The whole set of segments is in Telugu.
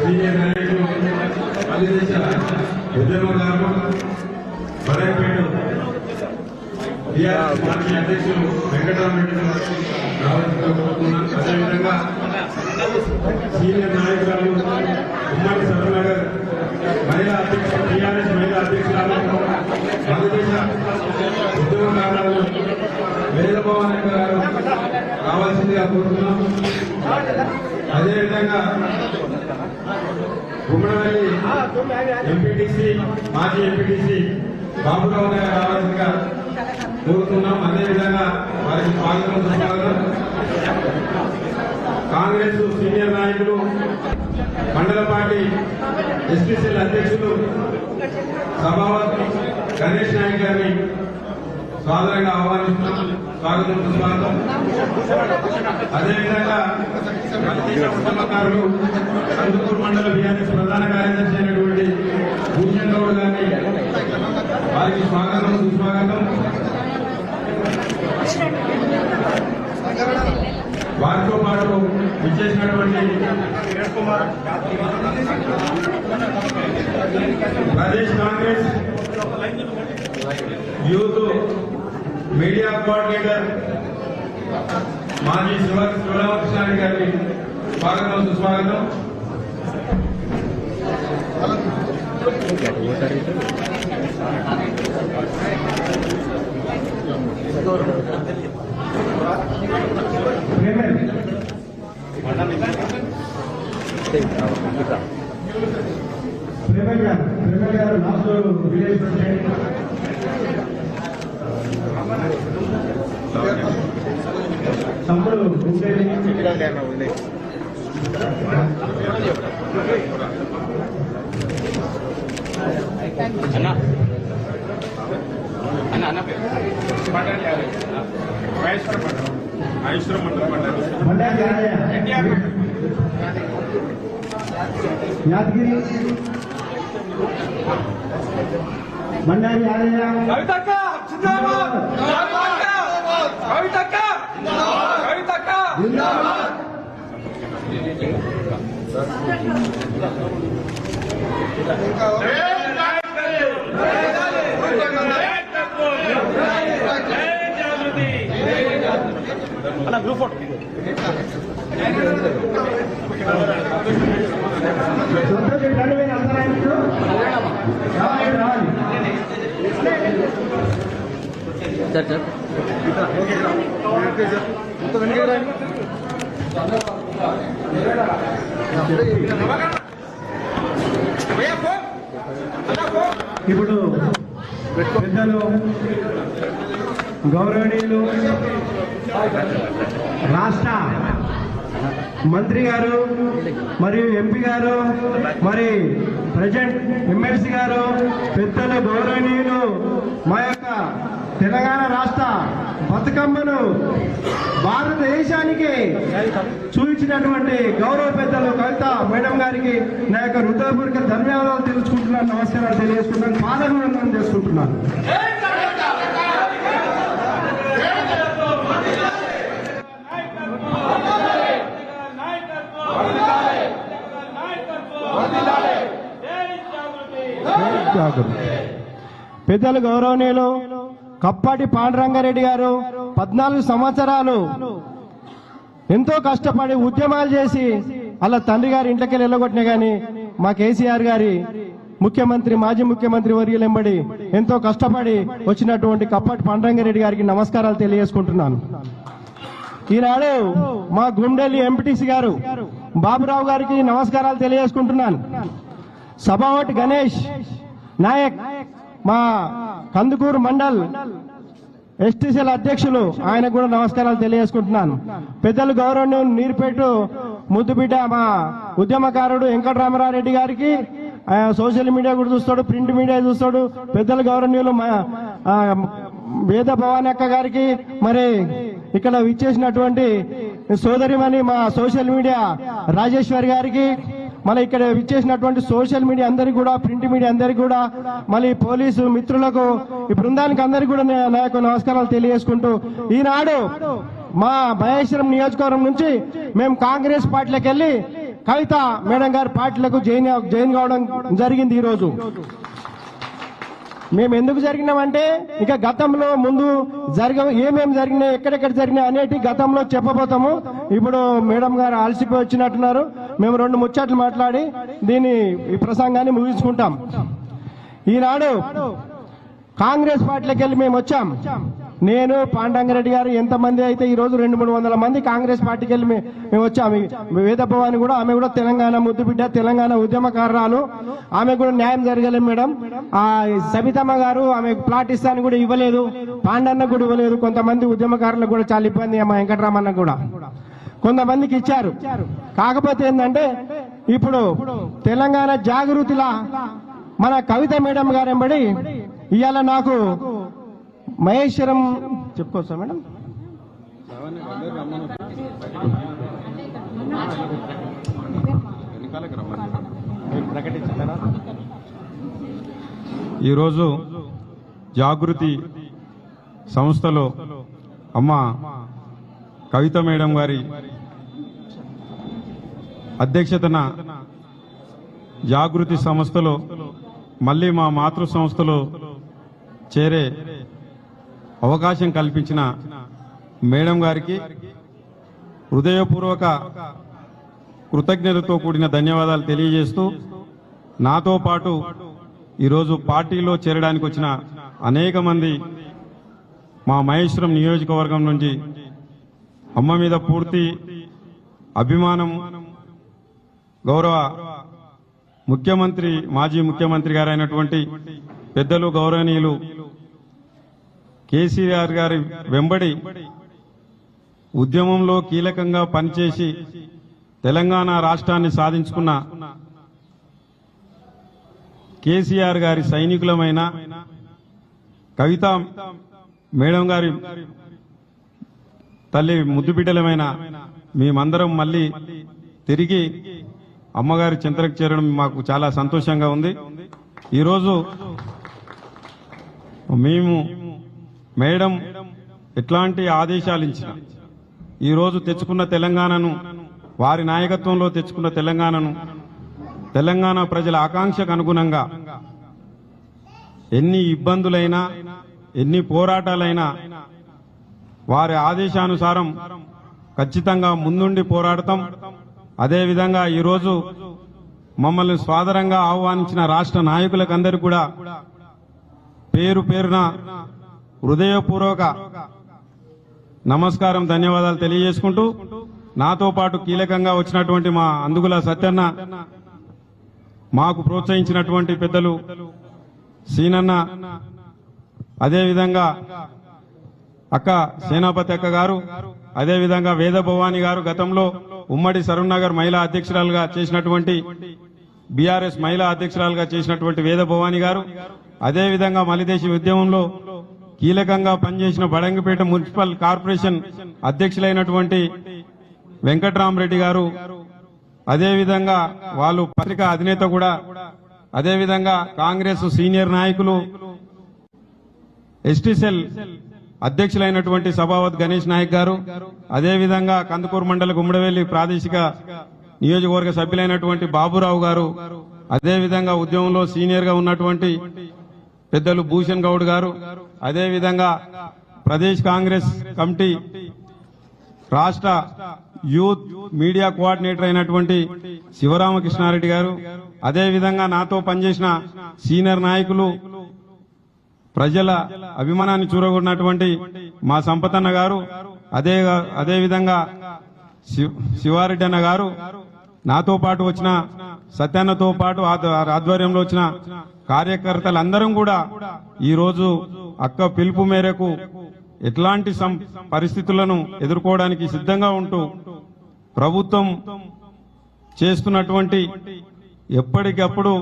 సీనియర్ టీఆర్ఎస్ పార్టీ అధ్యక్షులు వెంకటరామరెడ్డి గారు అదేవిధంగా సీనియర్ నాయకురాలు ఉమ్మడి సభనగర్ మహిళా అధ్యక్షులు టీఆర్ఎస్ మహిళా అధ్యక్షురాలు వేదభవన్ గారు రావాల్సిందిగా కోరుతున్నాం అదేవిధంగా గుమ్మడవల్లి ఎంపీటీసీ మాజీ ఎంపీటీసీ బాబురావు గారు రావాల్సిందిగా కోరుతున్నాం. అదేవిధంగా వారికి స్వాగతం సుస్వాగతం. కాంగ్రెస్ సీనియర్ నాయకులు మండల పార్టీ ఎస్పీసీల అధ్యక్షులు సభావత్ గణేష్ నాయక్ గారిని సాధారణంగా ఆహ్వానిస్తున్నాం. స్వాగతం సుస్వాగతం అదేవిధంగా అధికార ఉద్యమకారులు కందుకూరు మండల బీఆర్ఎస్ ప్రధాన కార్యదర్శి అయినటువంటి భూషణ్ గౌడ్ గారిని వారికి స్వాగతం సుస్వాగతం. వారితో పాటు విచ్చేసినటువంటి Pradesh Congress youth media coordinator మాజీ శివ శివరామకృష్ణ గారికి స్వాగతం సుస్వాగతం. ప్రేమ గారు ప్రేమ గారు లాస్ట్ విలేజ్ ప్రెసిడెంట్. తమ్ముడు గుండేని బండారి యాదయ్య. యాదగిరి బండారి యాదయ్య కవితక్క జిందాబాద్ కవితక్క కవితక్క సంతోష్ రెండు వేల సార్ రావాలి రావాలి ఇప్పుడు పెద్దలు గౌరవనీయులు రాష్ట్ర మంత్రి గారు మరియు ఎంపీ గారు మరి ప్రజెంట్ ఎమ్మెల్సీ గారు పెద్దలు గౌరవనీయులు మా యొక్క తెలంగాణ రాష్ట్ర బతుకమ్మను భారతదేశానికి చూపించినటువంటి గౌరవ పెద్దలు కవిత మేడం గారికి నా యొక్క హృదయపూర్వక ధన్యవాదాలు తెలుసుకుంటున్నాను నమస్కారాలు తెలియజేసుకుంటున్నాను పాదభివందనం చేసుకుంటున్నాను పెద్దలు గౌరవనీయులు కప్పాటి పాండురంగారెడ్డి గారు పద్నాలుగు సంవత్సరాలు ఎంతో కష్టపడి ఉద్యమాలు చేసి అలా తండ్రి గారి ఇంట్లోకి వెళ్ళగొట్టినా గాని మా కేసీఆర్ గారి ముఖ్యమంత్రి మాజీ ముఖ్యమంత్రి వర్యులెంబడి ఎంతో కష్టపడి వచ్చినటువంటి కప్పటి పాండురంగారెడ్డి గారికి నమస్కారాలు తెలియజేసుకుంటున్నాను. ఈనాడు మా గుండెల్లి ఎంపీటీసీ గారు బాబురావు గారికి నమస్కారాలు తెలియజేసుకుంటున్నాను. సభావటి గణేష్ నాయక్ మా కందుకూరు మండల్ ఎస్టీసీల అధ్యక్షులు ఆయనకు కూడా నమస్కారాలు తెలియజేసుకుంటున్నాను. పెద్దలు గౌరవనీయం నీరుపేటు ముద్దుబిడ్డ మా ఉద్యమకారుడు వెంకటరామరారెడ్డి గారికి సోషల్ మీడియా కూడా చూస్తాడు ప్రింట్ మీడియా చూస్తాడు. పెద్దలు గౌరవనీయులు మా వేద భవాని అక్క గారికి మరి ఇక్కడ విచ్చేసినటువంటి సోదరిమణి మా సోషల్ మీడియా రాజేశ్వరి గారికి మళ్ళీ ఇక్కడ విచ్చేసినటువంటి సోషల్ మీడియా అందరికి కూడా ప్రింట్ మీడియా అందరికి కూడా మళ్ళీ పోలీసు మిత్రులకు ఈ బృందానికి అందరికి కూడా నా యొక్క నమస్కారాలు తెలియజేసుకుంటూ ఈనాడు మా మహేశ్వరం నియోజకవర్గం నుంచి మేము కాంగ్రెస్ పార్టీలకు వెళ్ళి కవిత మేడం గారి పార్టీలకు జైన్ జైన్ కావడం జరిగింది ఈరోజు. మేము ఎందుకు జరిగినామంటే ఇక గతంలో ముందు జరగ ఏమేమి జరిగినాయి ఎక్కడెక్కడ జరిగినాయి అనేటి గతంలో చెప్పబోతాము. ఇప్పుడు మేడం గారు అలసిపోయి వచ్చినట్టున్నారు. మేము రెండు ముచ్చట్లు మాట్లాడి దీని ఈ ప్రసంగాన్ని ముగించుకుంటాం. ఈనాడు కాంగ్రెస్ పార్టీలోకి వెళ్ళి మేము వచ్చాం. నేను పాండంగరెడ్డి గారు ఎంతమంది అయితే ఈ రోజు రెండు మూడు వందల మంది కాంగ్రెస్ పార్టీకి వెళ్ళి మేము వచ్చాము ఈ వేద భవాని కూడా ఆమె కూడా తెలంగాణ ముద్దుబిడ్డ తెలంగాణ ఉద్యమకారురాలు. ఆమె కూడా న్యాయం జరగలేదు మేడం. ఆ సబితమ్మ గారు ఆమె ప్లాట్ ఇస్తాను కూడా ఇవ్వలేదు. పాండన్న కూడా ఇవ్వలేదు. కొంతమంది ఉద్యమకారులకు కూడా చాలా ఇబ్బంది అమ్మ వెంకటరామన్న కూడా. కొంతమందికి ఇచ్చారు. కాకపోతే ఏంటంటే ఇప్పుడు తెలంగాణ జాగృతిలా మన కవిత మేడం గారు ఎంబడి ఇవాళ నాకు మహేశ్వరం చెప్పుకోవచ్చా మేడం. ఈరోజు జాగృతి సంస్థలో అమ్మ కవిత మేడం గారి అధ్యక్షతన జాగృతి సంస్థలో మళ్ళీ మా మాతృ సంస్థలో చేరే అవకాశం కల్పించిన మేడం గారికి హృదయపూర్వక కృతజ్ఞతతో కూడిన ధన్యవాదాలు తెలియజేస్తూ నాతో పాటు ఈరోజు పార్టీలో చేరడానికి వచ్చిన అనేక మంది మా మహేశ్వరం నియోజకవర్గం నుంచి అమ్మ మీద పూర్తి అభిమానం గౌరవ ముఖ్యమంత్రి మాజీ ముఖ్యమంత్రి గారైనటువంటి పెద్దలు గౌరవనీయులు కేసీఆర్ గారి వెంబడి ఉద్యమంలో కీలకంగా పనిచేసి తెలంగాణ రాష్ట్రాన్ని సాధించుకున్న కేసీఆర్ గారి సైనికులమైన కవిత మేడం గారి తల్లి ముద్దు బిడ్డలమైన మేమందరం మళ్ళీ తిరిగి అమ్మగారి చింతలకు చేరడం మాకు చాలా సంతోషంగా ఉంది. ఈరోజు మేము మేడం ఎట్లాంటి ఆదేశాలు ఇచ్చిన ఈరోజు తెచ్చుకున్న తెలంగాణను వారి నాయకత్వంలో తెచ్చుకున్న తెలంగాణను తెలంగాణ ప్రజల ఆకాంక్షకు అనుగుణంగా ఎన్ని ఇబ్బందులైనా ఎన్ని పోరాటాలైనా వారి ఆదేశానుసారం ఖచ్చితంగా ముందుండి పోరాడతాం. అదేవిధంగా ఈరోజు మమ్మల్ని స్వాదరంగా ఆహ్వానించిన రాష్ట్ర నాయకులకందరికీ కూడా పేరు పేరున హృదయపూర్వక నమస్కారం ధన్యవాదాలు తెలియజేసుకుంటూ నాతో పాటు కీలకంగా వచ్చినటువంటి మా అందుగుల సత్యన్న మాకు ప్రోత్సహించినటువంటి పెద్దలు సీనన్న అదేవిధంగా అక్క సేనాపతి అక్క గారు అదేవిధంగా వేద భవాని గారు గతంలో ఉమ్మడి సరూర్ మహిళా అధ్యక్షురాలుగా చేసినటువంటి బీఆర్ఎస్ మహిళా అధ్యక్షురాలుగా చేసినటువంటి వేద భవాని గారు అదేవిధంగా మలిదేశీ ఉద్యమంలో కీలకంగా పనిచేసిన బడంగిపేట మున్సిపల్ కార్పొరేషన్ అధ్యక్షులైనటువంటి వెంకట్రామరెడ్డి గారు అదేవిధంగా వాళ్ళు పత్రికా అధినేత కూడా అదేవిధంగా కాంగ్రెస్ సీనియర్ నాయకులు ఎస్టీసెల్ అధ్యక్షులైనటువంటి సభావత్ గణేష్ నాయక్ గారు అదేవిధంగా కందుకూరు మండల గుమ్మడవెల్లి ప్రాదేశిక నియోజకవర్గ సభ్యులైనటువంటి బాబురావు గారు అదేవిధంగా ఉద్యమంలో సీనియర్గా ఉన్నటువంటి పెద్దలు భూషణ్ గౌడ్ గారు అదేవిధంగా ప్రదేశ్ కాంగ్రెస్ కమిటీ రాష్ట్ర యూత్ మీడియా కోఆర్డినేటర్ అయినటువంటి శివరామకృష్ణారెడ్డి గారు అదేవిధంగా నాతో పనిచేసిన సీనియర్ నాయకులు ప్రజల అభిమానాన్ని చూరగొన్నటువంటి మా సంపతన్న గారు అదే అదేవిధంగా శివ- శివారెడ్డి అన్న గారు నాతో పాటు వచ్చిన సత్యన్నతో పాటు ఆధ్వర్యంలో వచ్చిన కార్యకర్తలందరం కూడా ఈరోజు అక్క పిలుపు మేరకు ఎట్లాంటి సం- పరిస్థితులను ఎదుర్కోవడానికి సిద్ధంగా ఉంటూ ప్రభుత్వం చేస్తున్నటువంటి ఎప్పటికప్పుడు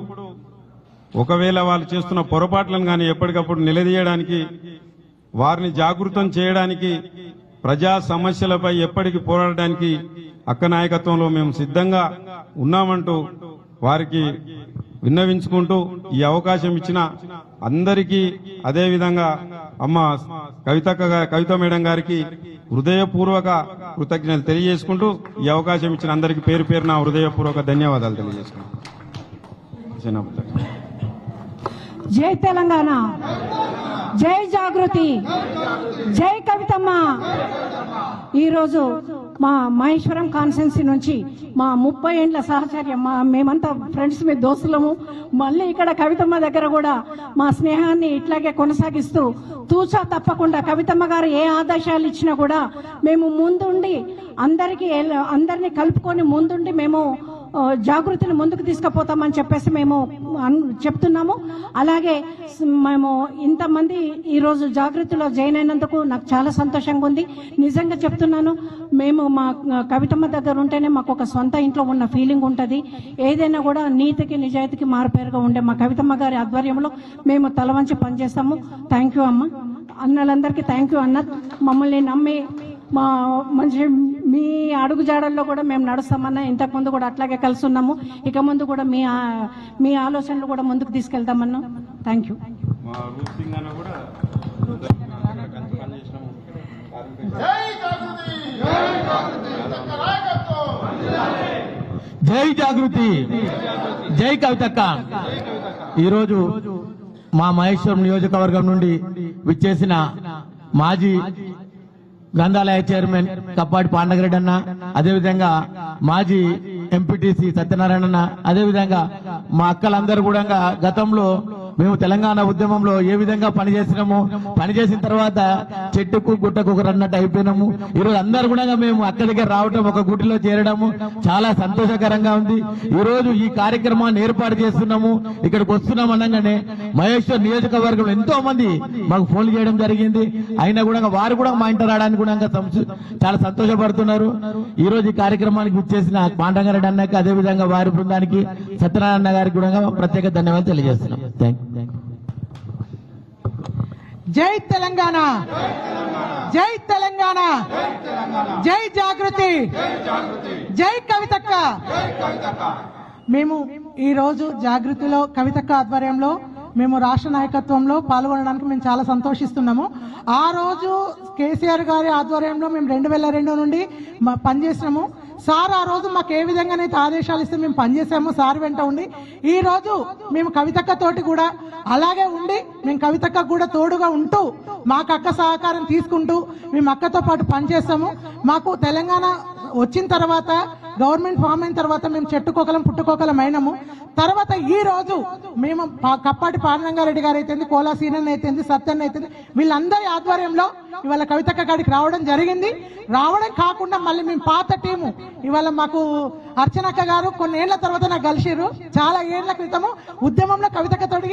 ఒకవేళ వాళ్ళు చేస్తున్న పొరపాట్లను కానీ ఎప్పటికప్పుడు నిలదీయడానికి వారిని జాగృతం చేయడానికి ప్రజా సమస్యలపై ఎప్పటికి పోరాడడానికి అక్క నాయకత్వంలో మేము సిద్ధంగా ఉన్నామంటూ వారికి విన్నవించుకుంటూ ఈ అవకాశం ఇచ్చిన అందరికీ అదేవిధంగా అమ్మ కవిత కవిత మేడం గారికి హృదయపూర్వక కృతజ్ఞతలు తెలియజేసుకుంటూ ఈ అవకాశం ఇచ్చిన అందరికీ పేరు పేరున హృదయపూర్వక ధన్యవాదాలు తెలియజేసుకుంటాం జై తెలంగాణ. జై జాగృతి. జై కవితమ్మ. ఈరోజు మా మహేశ్వరం కాన్సెన్సీ నుంచి మా ముప్పై ఏండ్ల సహచర్యం మా మేమంతా ఫ్రెండ్స్ మీ దోస్తులము. మళ్ళీ ఇక్కడ కవితమ్మ దగ్గర కూడా మా స్నేహాన్ని ఇట్లాగే కొనసాగిస్తూ తూచా తప్పకుండా కవితమ్మ గారు ఏ ఆదేశాలు ఇచ్చినా కూడా మేము ముందుండి అందరికీ అందరినీ కలుపుకొని ముందుండి మేము జాగృతిని ముందుకు తీసుకుపోతామని చెప్పేసి మేము చెప్తున్నాము. అలాగే మేము ఇంతమంది ఈరోజు జాగృతిలో జాయిన్ అయినందుకు నాకు చాలా సంతోషంగా ఉంది. నిజంగా చెప్తున్నాను మేము మా కవితమ్మ దగ్గర ఉంటేనే మాకు ఒక సొంత ఇంట్లో ఉన్న ఫీలింగ్ ఉంటుంది. ఏదైనా కూడా నీతికి నిజాయితీకి మారుపేరుగా ఉండే మా కవితమ్మ గారి ఆధ్వర్యంలో మేము తలవంచి పనిచేస్తాము. థ్యాంక్ యూ అమ్మ. అన్నలందరికీ థ్యాంక్ యూ అన్న. మమ్మల్ని నమ్మి మా మంచి మీ అడుగుజాడల్లో కూడా మేము నడుస్తామన్నా ఇంతకు ముందు కూడా అట్లాగే కలిసి ఉన్నాము. ఇక ముందు కూడా మీ మీ ఆలోచనలు కూడా ముందుకు తీసుకెళ్తామన్నా థ్యాంక్ యూ మా రూప్ సింగ్ అన్న కూడా జై జాగృతి జై కవితక్క. ఈరోజు మా మహేశ్వరం నియోజకవర్గం నుండి విచ్చేసిన మాజీ గ్రంథాలయ చైర్మన్ కప్పాటి పాండగరెడ్డి అన్న అదేవిధంగా మాజీ ఎంపీటీసీ సత్యనారాయణ అన్న అదేవిధంగా మా అక్కలందరూ కూడా గతంలో మేము తెలంగాణ ఉద్యమంలో ఏ విధంగా పనిచేసినాము పనిచేసిన తర్వాత చెట్టుకు గుట్టకు ఒక రన్నట్టు అయిపోయినాము. ఈరోజు అందరు కూడా మేము అక్కడికే రావటం ఒక గుడిలో చేరడము చాలా సంతోషకరంగా ఉంది. ఈరోజు ఈ కార్యక్రమాన్ని ఏర్పాటు చేస్తున్నాము. ఇక్కడికి వస్తున్నాం అనగానే మహేశ్వర్ నియోజకవర్గంలో ఎంతో మంది మాకు ఫోన్లు చేయడం జరిగింది. అయినా కూడా వారు కూడా మా ఇంట రావడానికి కూడా చాలా సంతోషపడుతున్నారు. ఈరోజు ఈ కార్యక్రమానికి ఇచ్చేసిన పాండంగారెడ్డి అన్నకి అదే విధంగా వారి బృందానికి సత్యనారాయణ గారికి కూడా ప్రత్యేక ధన్యవాదాలు తెలియజేస్తున్నాం. థ్యాంక్ యూ జై తెలంగాణ. జై తెలంగాణ. జై జాగృతి. జై కవితక్క. మేము ఈరోజు జాగృతిలో కవితక్క ఆధ్వర్యంలో మేము రాష్ట్ర నాయకత్వంలో పాల్గొనడానికి మేము చాలా సంతోషిస్తున్నాము. ఆ రోజు కేసీఆర్ గారి ఆధ్వర్యంలో మేము రెండు వేల రెండు నుండి మా పనిచేసినాము. సార్ ఆ రోజు మాకు ఏ విధంగానైతే ఆదేశాలు ఇస్తే మేము పనిచేసాము సార్ వెంట ఉండి ఈ రోజు మేము కవితక్క తోటి కూడా అలాగే ఉండి మేము కవితక్క కూడా తోడుగా ఉంటూ మాకు అక్క సహకారం తీసుకుంటూ మేము అక్కతో పాటు పనిచేస్తాము మాకు తెలంగాణ వచ్చిన తర్వాత గవర్నమెంట్ ఫామ్ అయిన తర్వాత మేము చెట్టుకోకలం పుట్టుకోకలం అయినాము తర్వాత ఈ రోజు మేము కప్పాటి పానరంగారెడ్డి గారు అయితే కోలా సీనన్ అయితే సత్యన్ అయితే వీళ్ళందరి ఆధ్వర్యంలో ఇవాళ కవితక్క గారికి రావడం జరిగింది. రావడం కాకుండా మళ్ళీ మేము పాత టీము ఇవాళ మాకు అర్చనక్క గారు కొన్ని ఏళ్ళ తర్వాత నాకు కలిసిరు చాలా ఏళ్ళ క్రితము ఉద్యమంలో కవితక్క తోటి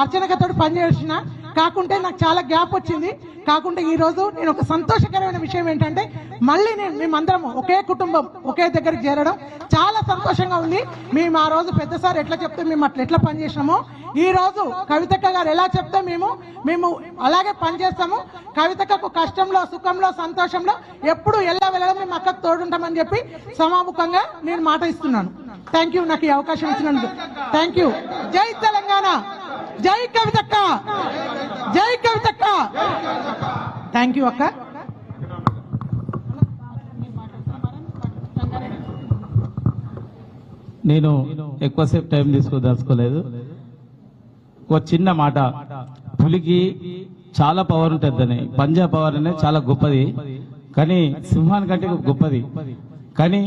అర్చనక్క పనిచేసిన కాకుంటే నాకు చాలా గ్యాప్ వచ్చింది. కాకుంటే ఈ రోజు నేను ఒక సంతోషకరమైన విషయం ఏంటంటే మళ్ళీ నేను మేమందరం ఒకే కుటుంబం ఒకే దగ్గరికి చేరడం చాలా సంతోషంగా ఉంది. మేము ఆ రోజు పెద్దసారి ఎట్లా చెప్తే మేము అట్లా ఎట్లా పనిచేసినామో ఈ రోజు కవితక్క గారు ఎలా చెప్తే మేము మేము అలాగే పనిచేస్తాము కవితక్కకు కష్టంలో సుఖంలో సంతోషంలో ఎప్పుడు ఎలా వెళ్ళడం మేము అక్కకు తోడుంటామని చెప్పి సమాముఖంగా నేను మాట ఇస్తున్నాను. థ్యాంక్ యూ నాకు ఈ అవకాశం ఇచ్చినందుకు. థ్యాంక్ యూ జై తెలంగాణ. జై కవితక్క! జై కవితక్క! థ్యాంక్ యూ అక్క. నేను ఎక్కువసేపు టైం తీసుకోదలుచుకోలేదు. ఒక చిన్న మాట. పులికి చాలా పవర్ ఉంటుందని పంజా పవర్ అనేది చాలా గొప్పది. కానీ సింహాని కంటే గొప్పది. కానీ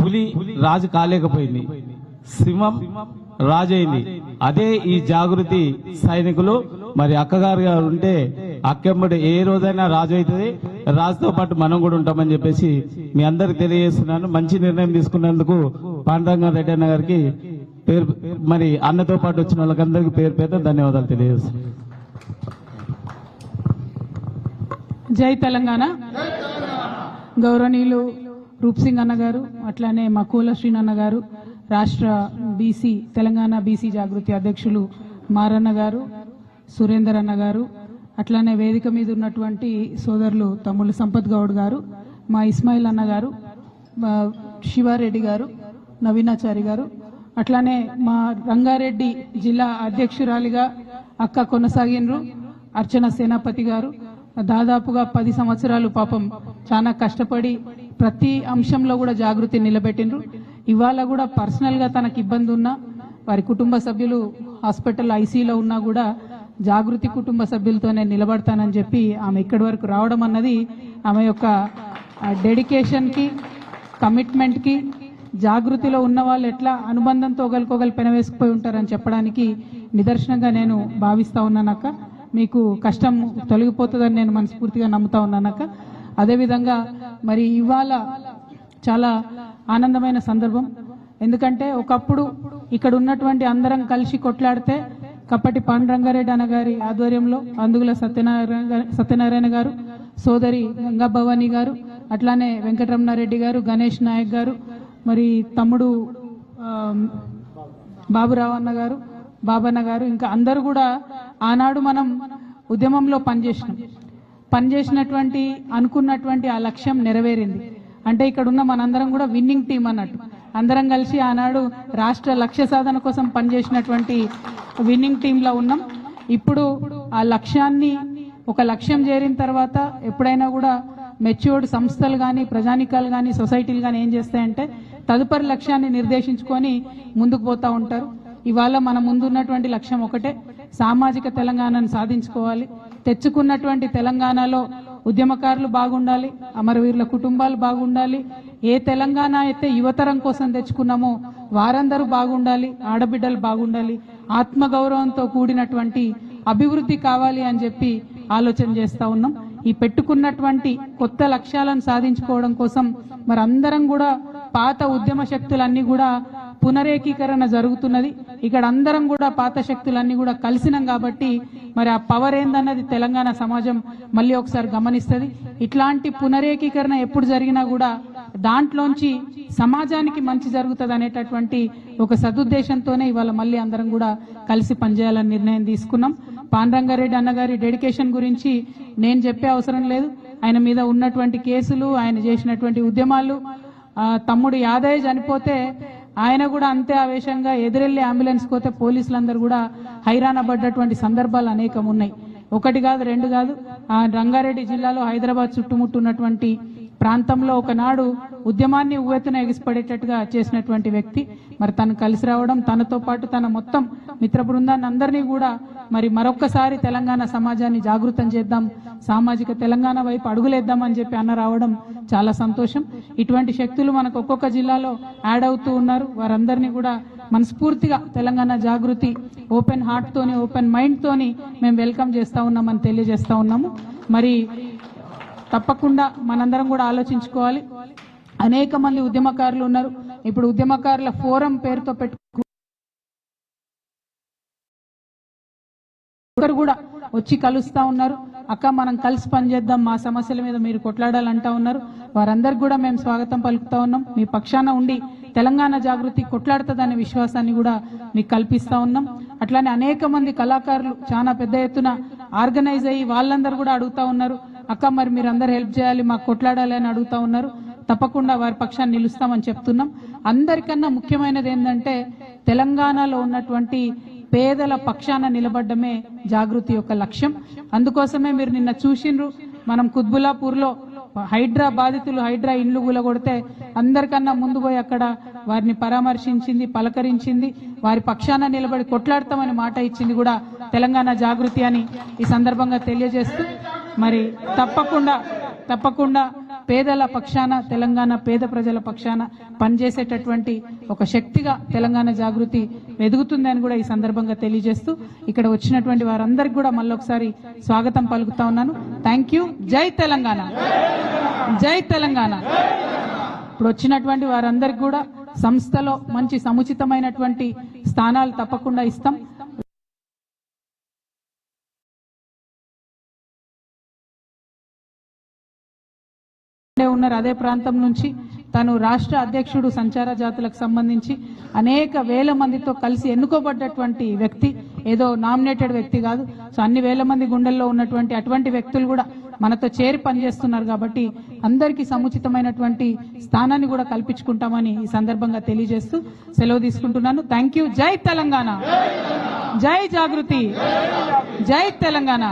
పులి రాజు కాలేకపోయింది. సింహం రాజు అయింది. అదే ఈ జాగృతి సైనికులు. మరి అక్కగారు గారు ఉంటే అక్కెమ్మడి ఏ రోజైనా రాజు అవుతుంది. రాజుతో పాటు మనం కూడా ఉంటామని చెప్పేసి మీ అందరికి తెలియజేస్తున్నాను. మంచి నిర్ణయం తీసుకున్నందుకు పాండరంగా రెడ్డి అన్న గారికి పేరు మరి అన్నతో పాటు వచ్చిన వాళ్ళకందరికీ పేరు పేరుతో ధన్యవాదాలు తెలియజేస్తున్నాను. జై తెలంగాణ. గౌరవనీయులు రూప్ సింగ్ అన్న గారు అట్లానే మా కూల శ్రీనన్న గారు రాష్ట్ర బీసీ తెలంగాణ బీసీ జాగృతి అధ్యక్షులు మారన్న గారు సురేందర్ అన్న గారు అట్లానే వేదిక మీద ఉన్నటువంటి సోదరులు తమ్ముళ్ళు సంపత్ గౌడ్ గారు మా ఇస్మాయిల్ అన్న గారు శివారెడ్డి గారు నవీనాచారి గారు అట్లానే మా రంగారెడ్డి జిల్లా అధ్యక్షురాలిగా అక్క కొనసాగినరు అర్చన సేనాపతి గారు. దాదాపుగా పది సంవత్సరాలు పాపం చాలా కష్టపడి ప్రతి అంశంలో కూడా జాగృతి నిలబెట్టిండ్రు ఇవాళ కూడా పర్సనల్గా తనకు ఇబ్బంది ఉన్నా వారి కుటుంబ సభ్యులు హాస్పిటల్ ఐసీలో ఉన్నా కూడా జాగృతి కుటుంబ సభ్యులతోనే నిలబడతానని చెప్పి ఆమె ఇక్కడి వరకు రావడం అన్నది ఆమె యొక్క డెడికేషన్కి కమిట్మెంట్కి జాగృతిలో ఉన్న వాళ్ళు ఎట్లా అనుబంధంతో ఒకరికొకరు పెనవేసుకుపోయి ఉంటారని చెప్పడానికి నిదర్శనంగా నేను భావిస్తా ఉన్నానక్క. మీకు కష్టం తొలగిపోతుందని నేను మనస్ఫూర్తిగా నమ్ముతా ఉన్నానక్క. అదేవిధంగా మరి ఇవాళ చాలా ఆనందమైన సందర్భం. ఎందుకంటే ఒకప్పుడు ఇక్కడ ఉన్నటువంటి అందరం కలిసి కొట్లాడితే కప్పటి పాండురంగారెడ్డి అన్నగారి ఆధ్వర్యంలో అందుగుల సత్యనారాయణ సత్యనారాయణ గారు సోదరి గంగా భవాని గారు అట్లానే వెంకటరమణారెడ్డి గారు గణేష్ నాయక్ గారు మరి తమ్ముడు బాబురావు అన్న గారు బాబన్న గారు ఇంకా అందరూ కూడా ఆనాడు మనం ఉద్యమంలో పనిచేసినాం. పనిచేసినటువంటి అనుకున్నటువంటి ఆ లక్ష్యం నెరవేరింది. అంటే ఇక్కడ ఉన్న మనందరం కూడా విన్నింగ్ టీం అన్నట్టు. అందరం కలిసి ఆనాడు రాష్ట్ర లక్ష్య సాధన కోసం పనిచేసినటువంటి విన్నింగ్ టీంలో ఉన్నాం. ఇప్పుడు ఆ లక్ష్యాన్ని ఒక లక్ష్యం చేరిన తర్వాత ఎప్పుడైనా కూడా మెచ్యూర్డ్ సంస్థలు కానీ ప్రజానికాలు కానీ సొసైటీలు కానీ ఏం చేస్తాయంటే తదుపరి లక్ష్యాన్ని నిర్దేశించుకొని ముందుకు పోతూ ఉంటారు. ఇవాళ మన ముందున్నటువంటి లక్ష్యం ఒకటే సామాజిక తెలంగాణను సాధించుకోవాలి. తెచ్చుకున్నటువంటి తెలంగాణలో ఉద్యమకారులు బాగుండాలి అమరవీరుల కుటుంబాలు బాగుండాలి ఏ తెలంగాణ అయితే యువతరం కోసం తెచ్చుకున్నామో వారందరూ బాగుండాలి ఆడబిడ్డలు బాగుండాలి ఆత్మగౌరవంతో కూడినటువంటి అభివృద్ధి కావాలి అని చెప్పి ఆలోచన చేస్తూ ఉన్నాం. ఈ పెట్టుకున్నటువంటి కొత్త లక్ష్యాలను సాధించుకోవడం కోసం మరి అందరం కూడా పాత ఉద్యమ శక్తులన్నీ కూడా పునరేకీకరణ జరుగుతున్నది. ఇక్కడ అందరం కూడా పాత శక్తులన్నీ కూడా కలిసినాం కాబట్టి మరి ఆ పవర్ ఏందన్నది తెలంగాణ సమాజం మళ్ళీ ఒకసారి గమనిస్తుంది. ఇట్లాంటి పునరేకీకరణ ఎప్పుడు జరిగినా కూడా దాంట్లోంచి సమాజానికి మంచి జరుగుతుంది అనేటటువంటి ఒక సదుద్దేశంతోనే ఇవాళ మళ్ళీ అందరం కూడా కలిసి పనిచేయాలని నిర్ణయం తీసుకున్నాం. పాండ్రంగారెడ్డి అన్నగారి డెడికేషన్ గురించి నేను చెప్పే అవసరం లేదు. ఆయన మీద ఉన్నటువంటి కేసులు ఆయన చేసినటువంటి ఉద్యమాలు తమ్ముడు యాదయ్య చనిపోతే ఆయన కూడా అంతే ఆవేశంగా ఎదురెళ్ళి అంబులెన్స్ పోతే పోలీసులందరూ కూడా హైరాణ పడ్డటువంటి సందర్భాలు అనేకం ఉన్నాయి. ఒకటి కాదు రెండు కాదు ఆ రంగారెడ్డి జిల్లాలో హైదరాబాద్ చుట్టుముట్టున్నటువంటి ప్రాంతంలో ఒకనాడు ఉద్యమాన్ని ఉవ్వెత్తున ఎగిసిపడేటట్టుగా చేసినటువంటి వ్యక్తి. మరి తను కలిసి రావడం తనతో పాటు తన మొత్తం మిత్ర బృందాన్ని అందరినీ కూడా మరి మరొక్కసారి తెలంగాణ సమాజాన్ని జాగృతం చేద్దాం సామాజిక తెలంగాణ వైపు అడుగులేద్దాం అని చెప్పి అన్న రావడం చాలా సంతోషం. ఇటువంటి శక్తులు మనకు ఒక్కొక్క జిల్లాలో యాడ్ అవుతూ ఉన్నారు. వారందరినీ కూడా మనస్ఫూర్తిగా తెలంగాణ జాగృతి ఓపెన్ హార్ట్తోని ఓపెన్ మైండ్తోని మేము వెల్కమ్ చేస్తూ ఉన్నామని తెలియజేస్తూ ఉన్నాము. మరి తప్పకుండా మనందరం కూడా ఆలోచించుకోవాలి. అనేక మంది ఉద్యమకారులు ఉన్నారు. ఇప్పుడు ఉద్యమకారుల ఫోరం పేరుతో పెట్టు కూడా వచ్చి కలుస్తూ ఉన్నారు. అక్క మనం కలిసి పనిచేద్దాం. మా సమస్యల మీద మీరు కొట్లాడాలంటా ఉన్నారు. వారందరికి కూడా మేము స్వాగతం పలుకుతా ఉన్నాం. మీ పక్షాన ఉండి తెలంగాణ జాగృతి కొట్లాడుతుందనే విశ్వాసాన్ని కూడా మీకు కల్పిస్తా ఉన్నాం. అట్లానే అనేక మంది కళాకారులు చాలా పెద్ద ఎత్తున ఆర్గనైజ్ అయ్యి వాళ్ళందరూ కూడా అడుగుతా ఉన్నారు. అక్క మరి మీరు అందరు హెల్ప్ చేయాలి మాకు కొట్లాడాలి అని అడుగుతా ఉన్నారు. తప్పకుండా వారి పక్షాన్ని నిలుస్తామని చెప్తున్నాం. అందరికన్నా ముఖ్యమైనది ఏంటంటే తెలంగాణలో ఉన్నటువంటి పేదల పక్షాన నిలబడ్డమే జాగృతి యొక్క లక్ష్యం. అందుకోసమే మీరు నిన్న చూసిండ్రు మనం కుత్బులాపూర్లో హైడ్రా బాధితులు హైడ్రా ఇండ్లు కూలగొడితే అందరికన్నా ముందు పోయి అక్కడ వారిని పరామర్శించింది పలకరించింది వారి పక్షాన నిలబడి కొట్లాడతామని మాట ఇచ్చింది కూడా తెలంగాణ జాగృతి అని ఈ సందర్భంగా తెలియజేస్తూ మరి తప్పకుండా తప్పకుండా పేదల పక్షాన తెలంగాణ పేద ప్రజల పక్షాన పనిచేసేటటువంటి ఒక శక్తిగా తెలంగాణ జాగృతి ఎదుగుతుందని కూడా ఈ సందర్భంగా తెలియజేస్తూ ఇక్కడ వచ్చినటువంటి వారందరికీ కూడా మళ్ళొకసారి స్వాగతం పలుకుతా ఉన్నాను. థ్యాంక్ యూ జై తెలంగాణ. జై తెలంగాణ. ఇప్పుడు వచ్చినటువంటి వారందరికీ కూడా సంస్థలో మంచి సముచితమైనటువంటి స్థానాలు తప్పకుండా ఇస్తాం. ఉన్నారు అదే ప్రాంతం నుంచి తను రాష్ట్ర అధ్యక్షుడు సంచార జాతులకు సంబంధించి అనేక వేల మందితో కలిసి ఎన్నుకోబడ్డటువంటి వ్యక్తి ఏదో నామినేటెడ్ వ్యక్తి కాదు. సో అన్ని వేల మంది గుండెల్లో ఉన్నటువంటి అటువంటి వ్యక్తులు కూడా మనతో చేరి పనిచేస్తున్నారు కాబట్టి అందరికీ సముచితమైనటువంటి స్థానాన్ని కూడా కల్పించుకుంటామని ఈ సందర్భంగా తెలియజేస్తూ సెలవు తీసుకుంటున్నాను. థ్యాంక్ యూ జై తెలంగాణ. జై జాగృతి. జై తెలంగాణ.